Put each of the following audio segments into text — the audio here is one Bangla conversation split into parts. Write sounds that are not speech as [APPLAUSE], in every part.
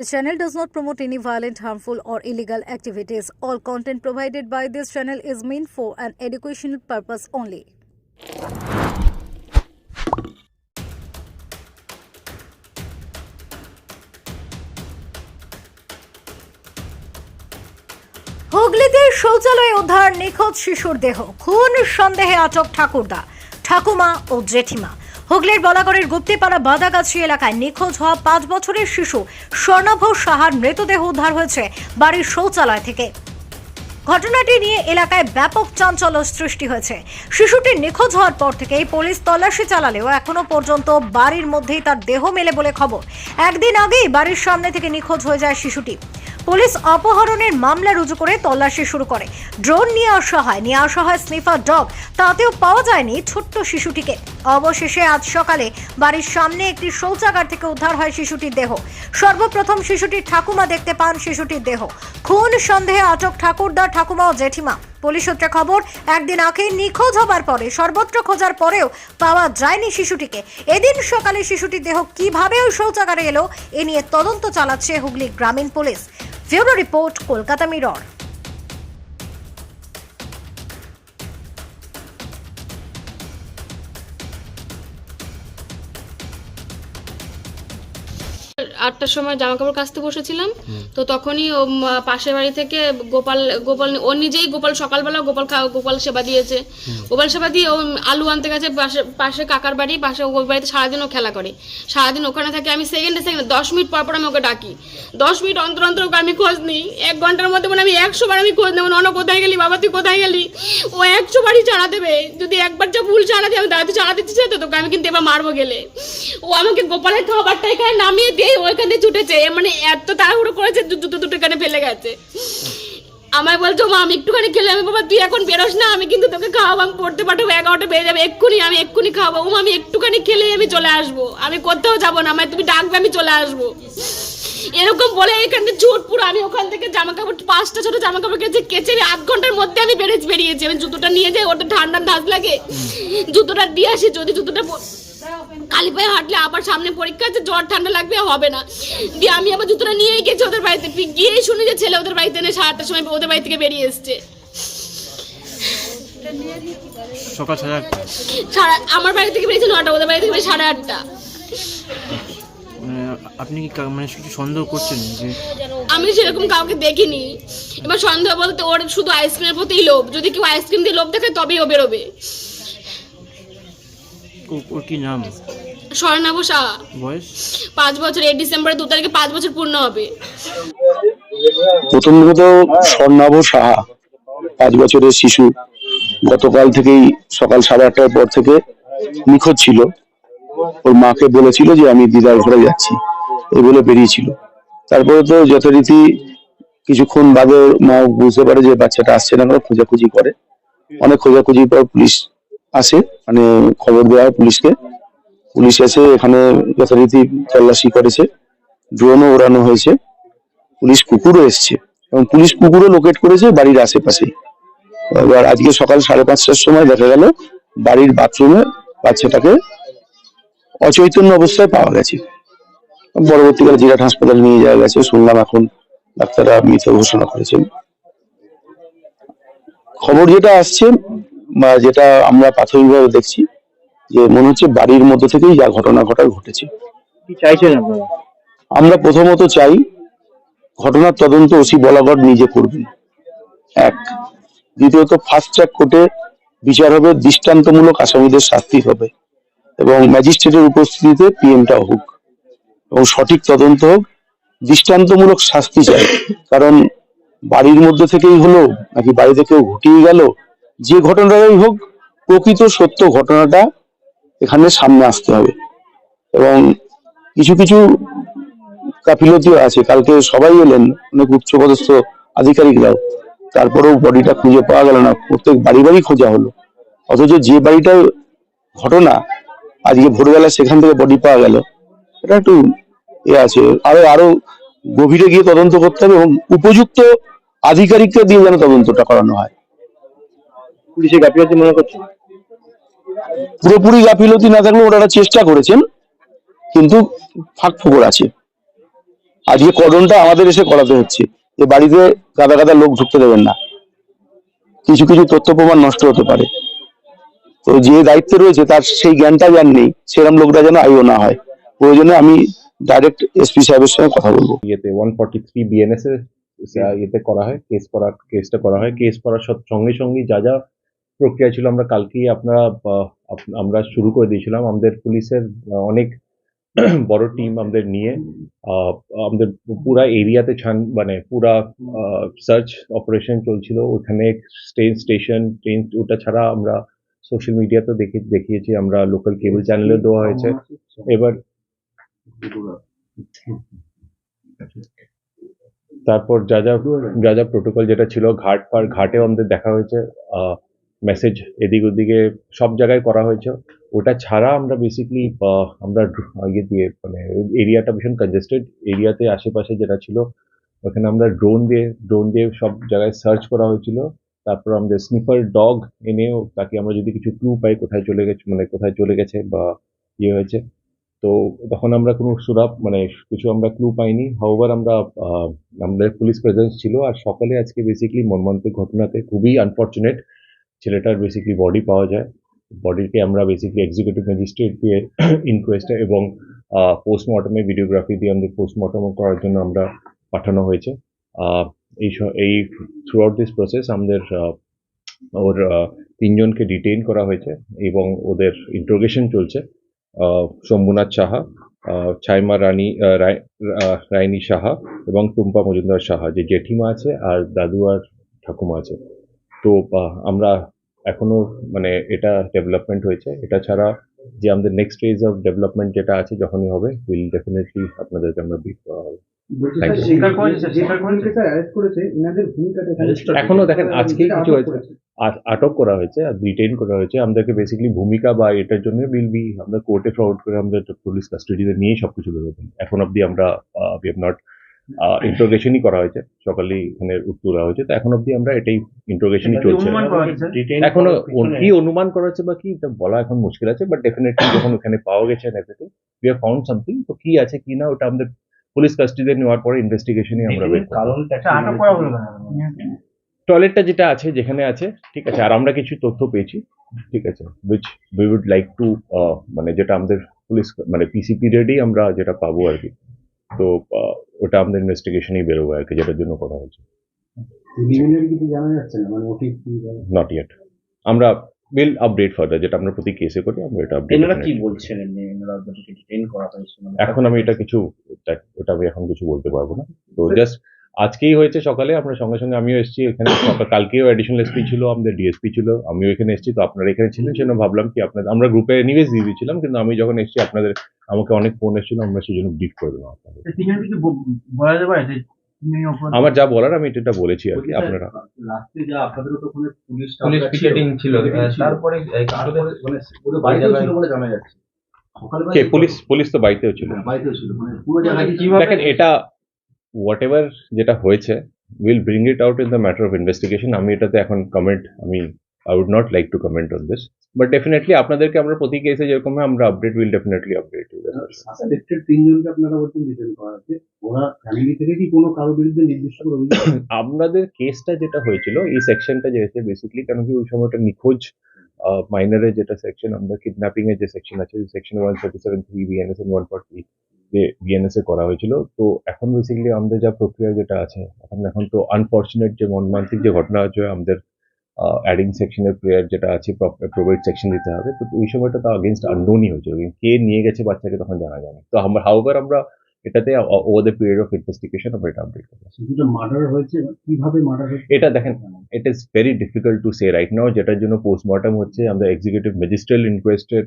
The channel does not promote any violent, harmful, or illegal activities. All content provided by this channel is meant for an educational purpose only. হুগলিতে শৌচালয়ে উদ্ধার নিখোঁজ শিশুর দেহ খুন সন্দেহে আটক ঠাকুরদা ঠাকুমা ও জেঠিমা হুগলির বলাগড়ের গুপ্তিপাড়া বাদাগাছি এলাকায় নিখোঁজ হওয়া পাঁচ বছরের শিশু স্বর্ণাভ সাহার মৃতদেহ উদ্ধার হয়েছে বাড়ির শৌচালয় থেকে। ঘটনাটি নিয়ে এলাকায় ব্যাপক চাঞ্চল্য সৃষ্টি হয়েছে। শিশুটি নিখোঁজ হওয়ার পর থেকেই পুলিশ তল্লাশি চালালেও এখনও পর্যন্ত বাড়ির মধ্যেই তার দেহ মেলে বলে খবর। একদিন আগেই বাড়ির সামনে থেকে নিখোঁজ হয়ে যায় শিশুটি। পুলিশ অপহরণের মামলা রুজু করে তল্লাশি শুরু করে। ড্রোন নিয়ে আসা হয় নিয়ে আসা হয় স্নিফার ডগ, তাতেও পাওয়া যায়নি ছোট্ট শিশুটিকে। অবশেষে আজ সকালে বাড়ির সামনে একটি শৌচাগার থেকে উদ্ধার হয় শিশুটির দেহ। সর্বপ্রথম শিশুটির ঠাকুমা দেখতে পান শিশুটির দেহ। খুন সন্দেহে আটক ঠাকুরদা, ঠাকুমা ও জেঠিমা। পুলিশ সূত্রে খবর, একদিন আগে নিখোঁজ হবার পরে, সর্বত্র খোঁজার পরেও পাওয়া যায়নি শিশুটিকে। এদিন সকালে শিশুটির দেহ কীভাবে ওই শৌচাগারে এলো, এ নিয়ে তদন্ত চালাচ্ছে হুগলি গ্রামীণ পুলিশ। ফিউরো রিপোর্ট কলকাতা মিরর। আটটার সময় জামা কাপড় কাচতে বসেছিলাম। তো তখনই ও পাশের বাড়ি থেকে গোপাল গোপাল ও নিজেই গোপাল সকালবেলা গোপাল গোপাল সেবা দিয়েছে। গোপাল সেবা দিয়ে ও আলু আনতে গেছে পাশে পাশে কাকার বাড়ি পাশে ওই বাড়িতে সারাদিন ও খেলা করে। সারাদিন ওখানে থাকে আমি সেকেন্ডে সেকেন্ডে দশ মিনিট পর পর আমি ওকে ডাকি। দশ মিনিট অন্তর অন্তর ওকে আমি খোঁজ নিই। এক ঘণ্টার মধ্যে মানে আমি একশো বার আমি খোঁজ নেব অন্য কোথায় গেলি বাবা তুই কোথায় গেলি? ও একশো বারই চাড়া দেবে। যদি একবার যা ভুল চাড়া দিয়ে আমি দাঁড়াতে চাড়া দিতে চাই তো তোকে আমি কিন্তু এবার মারবো গেলে। ও আমাকে গোপালের খাবারটা এখানে নামিয়ে দিয়ে ওইখানে ছুটেছে মানে এত তাড়াহুড়ো করেছে, দু- দুটো এখানে ফেলে গেছে। আমায় বলছো, মা, আমি একটুখানি খেলে আমি বাবা, তুই এখন বেরোস না, আমি কিন্তু তোকে খাওয়াবো আমি পড়তে পাঠাবো, এগারোটা বেজে যাবে, এক্ষুনি, আমি এক্ষুনি খাওয়াবো। ও আমি একটুখানি খেলেই আমি চলে আসব, আমি কোথাও যাব না, আমায় তুমি ডাকবে, আমি চলে আসব। এরকম বলে এখানে ঝুট পুরো, আমি ওখান থেকে জামা কাপড় পাঁচটা ছোট জামা কাপড় কেচে কেচে আমি আধ ঘণ্টার মধ্যে আমি বেরিয়ে বেরিয়েছি। আমি জুতোটা নিয়ে যাই, ওটা ঠান্ডা ধাস লাগে। জুতোটা দিয়ে আসি, যদি জুতোটা কালী পায়ে হাঁটলে আবার সামনে পরীক্ষা আছে জ্বর ঠান্ডা লাগবে হবে না। দিয়ে আমি আবার জুতোটা নিয়েই গেছি ওদের বাড়িতে। গিয়েই শুনি যে ছেলে ওদের বাড়িতে এনে সাড়ে আটটার সময় ওদের বাড়ি থেকে বেরিয়ে এসছে। সকাল সাড়ে সাড়ে আমার বাড়ি থেকে বেরিয়েছে নটা ওদের বাড়ি থেকে সাড়ে আটটা। আপনি কি মানে কিছু সন্দেহ করছেন যে আমি সেরকম কাউকে দেখিনি। এবার সন্দেহ বলতে ওর শুধু আইসক্রিমের প্রতিই লোভ। যদি কেউ আইসক্রিম দিয়ে লোভ দেখে তবেই ও বেরোবে। ওর কি নাম? স্বর্ণাভ সাহা বয়স? পাঁচ বছর এই ডিসেম্বরের দু তারিখে পাঁচ বছর পূর্ণ হবে। প্রথমত স্বর্ণাভ সাহা পাঁচ বছরের শিশু। গতকাল থেকেই সকাল সাড়ে আটটার পর থেকে নিখোঁজ ছিল। ওর মাকে বলেছিল যে আমি দিদার ঘরে যাচ্ছি। এই বলে বেরিয়েছিল। তারপরে তো যথারীতি কিছুক্ষণ বাদে মা বুঝতে পারে যে বাচ্চাটা আসছে না কেন খোঁজাখুঁজি করে। অনেক খোঁজাখুঁজির পর পুলিশ আসে মানে খবর দেওয়া পুলিশকে। পুলিশ এসে এখানে যথারীতি তল্লাশি করেছে, ড্রোনও ওড়ানো হয়েছে, পুলিশ কুকুরও এসছে এবং পুলিশ কুকুরও লোকেট করেছে বাড়ির আশেপাশে এবার আজকে সকাল সাড়ে পাঁচটার সময় দেখা গেল বাড়ির বাথরুমে বাচ্চাটাকে অচৈতন্য অবস্থায় পাওয়া গেছে। পরবর্তীকালে জিরাট হাসপাতাল নিয়ে যাওয়া গেছে, শুনলাম এখন ডাক্তাররা মৃত ঘোষণা করেছেন। খবর যেটা আসছে যেটা আমরা প্রাথমিকভাবে দেখছি যে মনে হচ্ছে বাড়ির মধ্যে থেকেই যা ঘটনা ঘটার ঘটেছে। আমরা প্রথমত চাই ঘটনার তদন্ত ওসি বলাগড় নিজে করবেন। এক। দ্বিতীয়ত ফাস্ট ট্র্যাক কোর্টে বিচার হবে দৃষ্টান্তমূলক আসামিদের শাস্তি হবে এবং ম্যাজিস্ট্রেটের উপস্থিতিতে পিএমটা হোক এবং সঠিক তদন্ত হোক দৃষ্টান্তমূলক শাস্তি চাই। কারণ বাড়ির মধ্যে থেকেই হলো নাকি বাড়িতে কেউ ঘটিয়ে গেল? যে ঘটনাটাই হোক, প্রকৃত সত্য ঘটনাটা এখানে সামনে আসতে হবে। এবং কিছু কিছু গাফিলতিও আছে, কালকে সবাই এলেন, অনেক উচ্চপদস্থ আধিকারিকরাও। তারপরেও বডিটা খুঁজে পাওয়া গেল না, প্রত্যেক বাড়ি বাড়ি খোঁজা হলো। অথচ যে বাড়িটার ঘটনা আজকে ভোরবেলা সেখান থেকে বডি পাওয়া গেল, এটা একটু এ আছে। আরও আরও গভীরে গিয়ে তদন্ত করতে হবে এবং উপযুক্ত আধিকারিককে দিয়ে যেন তদন্তটা করানো হয়। পুলিশের গাফিলতি মনে করছেন? পুরোপুরি গাফিলতি না থাকলে ওনারা চেষ্টা করেছেন কিন্তু ফাঁক ফোকর আছে। আজকে কর্ডনটা আমাদের এসে করাতে হচ্ছে যে বাড়িতে গাদা গাদা লোক ঢুকতে দেবেন না। কিছু কিছু তথ্য প্রমাণ নষ্ট হতে পারে। তো যে দায়িত্বে রয়েছে তার সেই জ্ঞানটা যার নেই সেরকম লোকটা যেন আইও না হয়। প্রয়োজনে আমি ডাইরেক্ট এসপি সাহেবের সঙ্গে কথা বলব। ইয়েতে ওয়ান ফর্টি থ্রি বিএনএস এর ইয়েতে করা হয় কেস করার কেসটা করা হয়। কেস করার সঙ্গে সঙ্গে যা যা প্রক্রিয়া ছিল আমরা কালকেই আপনারা আমরা শুরু করে দিয়েছিলাম। আমাদের পুলিশের অনেক [CLEARS THROAT] বড় টিম আমাদের নিয়ে আহ, আমাদের পুরা এরিয়াতে ছান মানে পুরা সার্চ অপারেশন চলছিল। ওখানে ট্রেন স্টেশন ট্রেন ওটা ছাড়া আমরা সোশ্যাল মিডিয়াতে দেখে দেখিয়েছি আমরা লোকাল কেবল চ্যানেলে দেওয়া হয়েছে। এবার তারপর যা যা যা যা প্রোটোকল যেটা ছিল ঘাট পার ঘাটেও আমাদের দেখা হয়েছে। মেসেজ এদিক ওদিকে সব জায়গায় করা হয়েছে। ওটা ছাড়া আমরা বেসিকলি আমরা ইয়ে দিয়ে মানে এরিয়াটা ভীষণ কনজেস্টেড এরিয়াতে আশেপাশে যেটা ছিল, ওখানে আমরা ড্রোন দিয়ে ড্রোন দিয়ে সব জায়গায় সার্চ করা হয়েছিল। তারপর আমাদের স্নিফার ডগ এনেও তাকে আমরা যদি কিছু ক্লু পাই কোথায় চলে গেছে মানে কোথায় চলে গেছে বা ইয়ে হয়েছে, তো তখন আমরা কোনো সুরাপ মানে কিছু আমরা ক্লু পাইনি। হাওভার আমরা আমাদের পুলিশ প্রেজেন্স ছিল। আর সকালে আজকে বেসিক্যালি মর্মান্তিক ঘটনাতে খুবই আনফর্চুনেট ছেলেটার বেসিক্যালি বডি পাওয়া যায়। বডিকে আমরা বেসিক্যালি এক্সিকিউটিভ ম্যাজিস্ট্রেট দিয়ে [COUGHS] ইনকোয়েস্টে এবং পোস্টমর্টমে ভিডিওগ্রাফি দিয়ে আমাদের পোস্টমর্টম করার জন্য আমরা পাঠানো হয়েছে। এই এই থ্রু আউট দিস প্রসেস আমাদের ওর তিনজনকে ডিটেইন করা হয়েছে এবং ওদের ইন্ট্রোগেশন চলছে। শম্ভুনাথ সাহা ছাইমা রানী আহ, সাহা এবং টুম্পা মজুমদার সাহা। যে জেঠিমা আছে আর দাদু আর ঠাকুমা আছে। তো আমরা এখনও মানে এটা ডেভেলপমেন্ট হয়েছে। এটা ছাড়া যে আমাদের নেক্সট ফেজ অফ ডেভেলপমেন্ট যেটা আছে যখনই হবে উইল ডেফিনেটলি আপনাদেরকে আমরা brief করা হবে। এখানে- দেখেন আজকে কিছু আটক হয়েছে। আটক করা হয়েছে আর ডিটেইন করা হয়েছে। আমাদেরকে বেসিক্যালি ভূমিকা বা এটার জন্য বিল বি আমরা কোর্টে ফরওয়ার্ড করে আমরা পুলিশ কাস্টাডিতে নিয়ে সবকিছু বেরোবেন এখন অবধি আমরা উই হ্যাভ নট ইন্টারোগেশনই করা হয়েছে। সকালেই এখানে তোলা হয়েছে। তো এখন অবধি আমরা এটাই ইন্টারোগেশনই চলছে। এখনও কি অনুমান করা হচ্ছে বা কি এটা বলা এখন মুশকিল আছে বাট ডেফিনেটলি যখন ওখানে পাওয়া গেছে everything we have found something তো কি আছে কি না ওটা আমাদের পুলিশ কাস্টাডিতে নেওয়ার পরে ইনভেস্টিগেশনই আমরা বের? টয়লেটটা যেটা আছে যেখানে আছে ঠিক আছে আর আমরা কিছু তথ্য পেয়েছি ঠিক আছে which we would like to মানে যেটা আমাদের পুলিশ মানে পিসিপি রেডেই আমরা যেটা পাবো আর কি। তো ওটা আমাদের ইনভেস্টিগেশনই বেরোবে আর কি যেটার জন্য করা হয়েছে মানে নট ইয়েট আমরা উইল আপডেট ফার্দার যেটা আমরা প্রতি কেসে করি আমরা এটা এনারা কি বলছেন ডিটেইন করা মানে? এখন আমি এটা কিছু ওটা আমি এখন কিছু বলতে পারব না। তো জাস্ট আজকেই হয়েছে সকালে আমরা সঙ্গে সঙ্গে আমিও এসেছি এখানে। [COUGHS] কালকেও অ্যাডিশনাল এসপি ছিল আমাদের ডিএসপি ছিল আমিও এখানে এসেছি তো আপনারা এখানে ছিলেন সেজন্য ভাবলাম কি আপনাদের আমরা গ্রুপে নিউজ দিয়ে দিয়েছিলাম কিন্তু আমি যখন এসেছি আপনাদের আমাকে অনেক ফোন এসেছিল আমরা সেই জন্য ব্রিফ করে দিলাম আপনাদের। বলা যাবে যে আমার যা বলার আমি এটা বলেছি আর কি আপনারা রাত্রে যা আপনাদের তো ওখানে পুলিশ পুলিশ পিকেটিং ছিল তারপরে তারপরে মানে ওদের বাড়িতেও ছিল বলে জানা যাচ্ছে। কে পুলিশ পুলিশ তো বাড়িতেও ছিল। হ্যাঁ, বাড়িতেও ছিল মানে পুরো জায়গায় কি- দেখেন এটা হোয়াট এভার যেটা হয়েছে will bring it out in the matter of investigation আমি এটাতে এখন কমেন্ট আমি I would not like to comment on this but definitely আপনাদেরকে আমরা প্রতি কেসে যেরকম হয় আমরা update will definitely update suspected তিনজনকে আপনারা বলছেন ডিটেন করা আছে ওরা ফ্যামিলি থেকে কি কোনো কারও বিরুদ্ধে নির্দিষ্ট করে অভিযোগ [COUGHS] আপনাদের কেসটা যেটা হয়েছিল এই সেকশনটা যে হয়েছে বেসিক্যালি কেন কি ওই সময়টা নিখোঁজ মাইনারের যেটা সেকশন আমাদের কিডন্যাপিং এর যে সেকশন আছে section one thirty seven three BNS one forty যে বিএনএস এ করা হয়েছিল। তো এখন বেসিক্যালি আমাদের যা প্রক্রিয়া যেটা আছে এখন এখন তো আনফর্চুনেট যে মর্মান্তিক যে ঘটনা হচ্ছে আমাদের অ্যাডিং সেকশনের প্লেয়ার যেটা আছে প্রোভাইড সেকশন দিতে হবে। তো ওই সময়টা তো আগেনস্ট আননোনই হয়েছিল কে নিয়ে গেছে বাচ্চাকে তখন জানা যায়নি। তো আমরা হাউভার আমরা এটাতে over the period of investigation আমরা এটা আপডেট করব। মার্ডার হয়েছে কীভাবে মার্ডার হয়েছে? এটা দেখেন it is very difficult to say right now যেটার জন্য পোস্টমর্টম হচ্ছে। আমরা এক্সিকিউটিভ ম্যাজিস্ট্রেল ইনকোয়েস্টের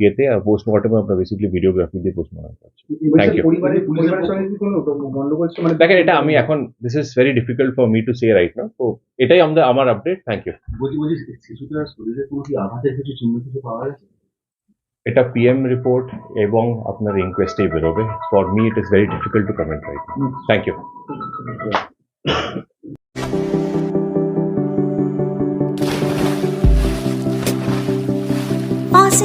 ইয়েতে আর পোস্টমর্টমে আমরা বেসিক্যালি ভিডিওগ্রাফি দিয়ে পোস্টমর্টম করছি। Thank you. পরিবারের পরিবারের সঙ্গে কি কোনো গন্ডগোল ছিল? মানে দেখেন এটা আমি এখন this is very difficult for me to say right now তো এটাই আমাদের আমার আপডেট থ্যাংক ইউ বলছি বলছি শিশুটার শরীরে কোনো কি আঘাতের কিছু চিহ্ন কিছু পাওয়া গেছে? এটা পিএম রিপোর্ট এবং আপনার ইনকোয়েস্টেই বেরোবে। For me it is very difficult to comment right thank you